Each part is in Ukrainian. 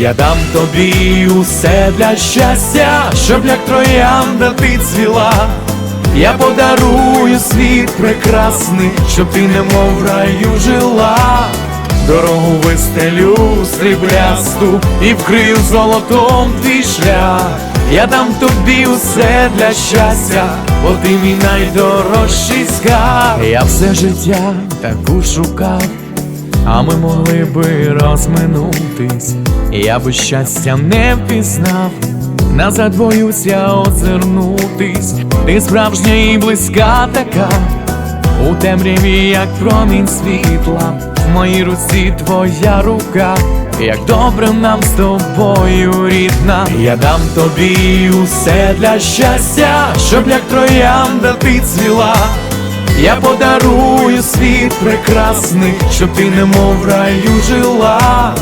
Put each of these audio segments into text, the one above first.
Я дам тобі усе для щастя, щоб як троянда ти цвіла. Я подарую світ прекрасний, щоб ти немов в раю жила. Дорогу вистелю сріблясту і вкрию золотом твій шлях. Я дам тобі усе для щастя, бо ти мій найдорожчий скарб. Я все життя таку шукав, а ми могли би розминутись. Я би щастя не впізнав, назад боюся озирнутись. Ти справжня і близька така. У темряві, як промінь світла, в моїй руці твоя рука, як добре нам з тобою рідна. Я дам тобі усе для щастя, щоб як троянда ти цвіла. Я подарую світ прекрасний, щоб ти немов в раю жила.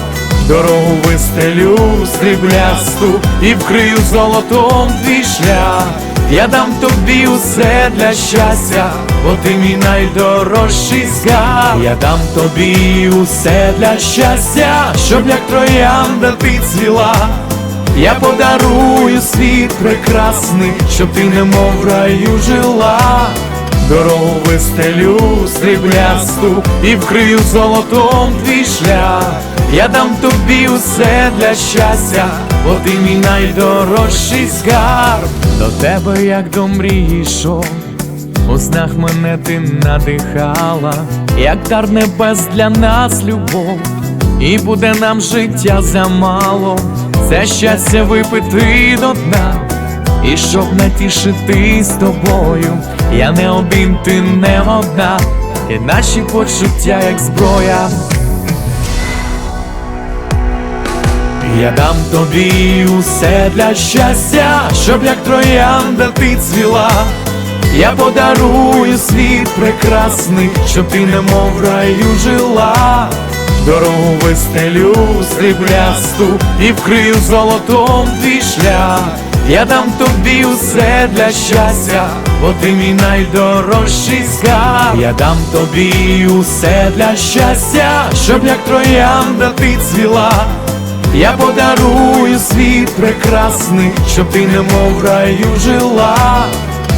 Дорогу вистелю сріблясту і вкрию золотом твій шлях. Я дам тобі усе для щастя, бо ти мій найдорожчий скарб. Я дам тобі усе для щастя, щоб як троянда ти цвіла. Я подарую світ прекрасний, щоб ти немов в раю жила. Дорогу вистелю сріблясту і вкрию золотом твій шлях. Я дам тобі усе для щастя, бо ти мій найдорожчий скарб. До тебе, як до мрії йшов, у снах мене ти надихала, як дар небес для нас любов, і буде нам життя замало, це щастя випити до дна. І щоб натішити з тобою, я не один, ти не одна, і наші почуття, як зброя. Я дам тобі усе для щастя, щоб як троянда ти цвіла. Я подарую світ прекрасний, щоб ти немов в раю жила. Дорогу вистелю сріблясту і вкрию золотом твій шлях. Я дам тобі усе для щастя, бо ти мій найдорожчий скарб. Я дам тобі усе для щастя, щоб як троянда ти цвіла. Я подарую світ прекрасний, щоб ти немов в раю жила.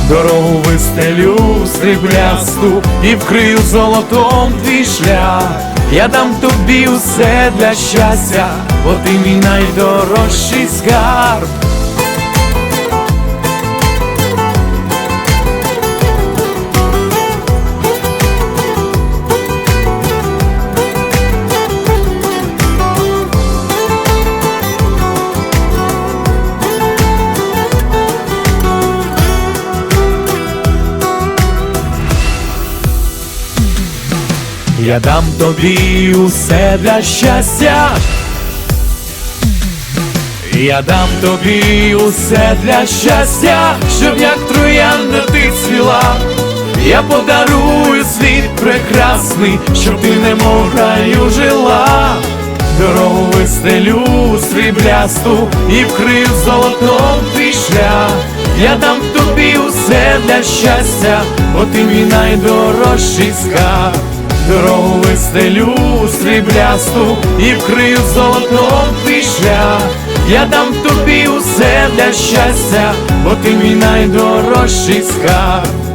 Дорогу вистелю сріблясту і вкрию золотом твій шлях. Я дам тобі усе для щастя, бо ти мій найдорожчий скарб. Я дам тобі усе для щастя. Я дам тобі усе для щастя, щоб як троянда ти цвіла. Я подарую світ прекрасний, щоб ти немов раю жила. Дорогу вистелю сріблясту і вкрив золотом твій шлях. Я дам тобі усе для щастя, бо ти мій найдорожчий скарб. Дорогу вистелю сріблясту і вкрию золотом твій. Я дам тобі усе для щастя, бо ти мій найдорожчий скарб.